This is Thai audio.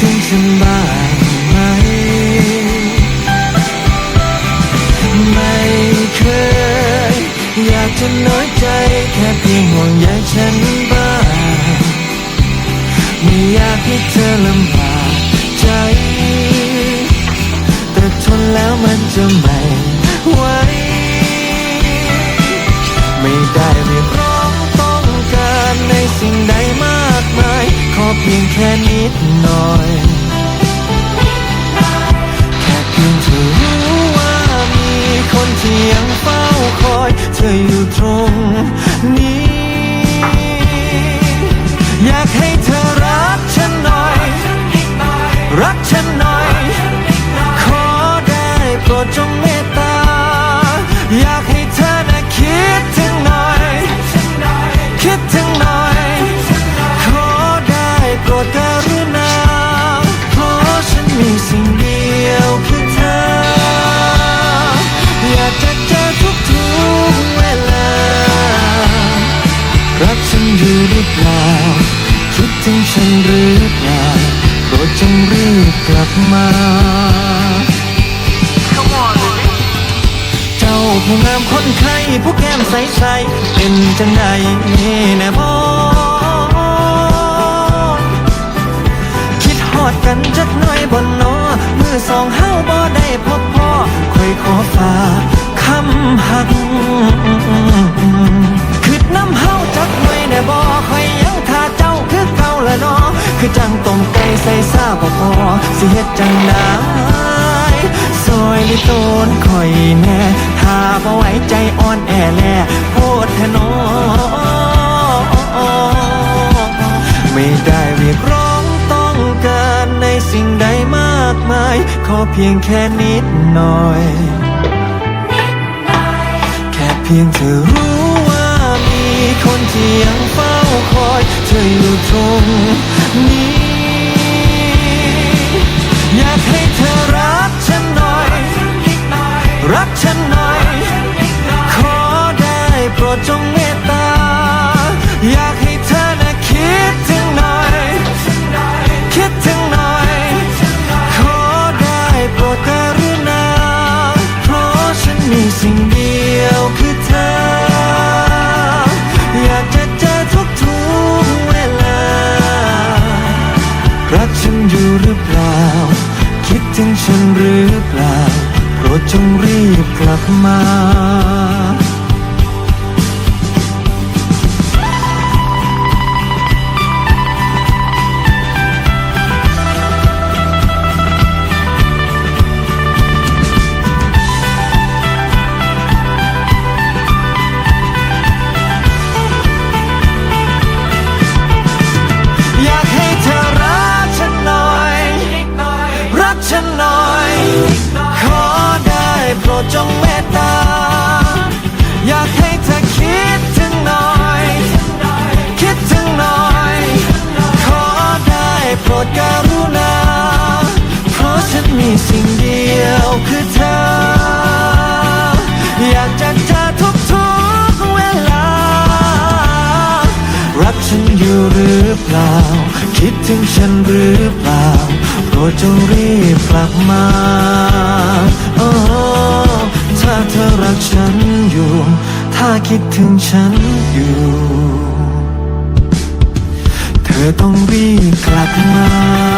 ถึงฉันบ้างไหม ไม่เคย อยากจะน้อยใจแค่เพียงห่วงใยฉันบ้างไม่อยากให้เธอลำบากใจ แต่ทนแล้วมันจะไม่ไหวไม่ได้ เพียงแค่นิดหน่อย แค่เพียงเธอรู้ว่ามีคนที่ยังเฝ้าคอย เธออยู่ตรงนี้ อยากให้ ถึงฉันหรือเปล่าโปรดจงรีบกลับมา เจ้าผู้งามคนไข้ผู้แก้มใสๆเป็นจังใดแน่บอคิดฮอดกันจักหน่อยบนนอมือสองเฮาบ่ได้พบพ่อคอยขอฝากคำหัก คือจังต้มไก่ใส่ซาบ่พอสิเฮ็ดจังไดซอยลิโตนคอยแน่ถ้าบ่ไว้ใจอ่อนแอแลโพดแทนอไม่ได้เรียกร้องต้องการในสิ่งใดมากมาย ขอเพียงแค่นิดหน่อย แค่เพียงเธอรู้ว่ามีคนที่ยังเฝ้าคอยเธออยู่ต ขอได้โปรดจงเมตตา อยากให้เธอนะคิดถึงหน่อย คิดถึงหน่อย ขอได้โปรดกรุณา เพราะฉันมีสิ่งเดียวคือเธอ อยากจะเจอทุกทุกเวลา รักฉันอยู่หรือเปล่า คิดถึงฉันหรือเปล่า รดจงรีบกลับมา เปล่า คิดถึงฉันหรือเปล่า โปรดจงรีบกลับมาโอ้ถ้าเธอรักฉันอยู่ ถ้าคิดถึงฉันอยู่ เธอต้องรีบกลับมา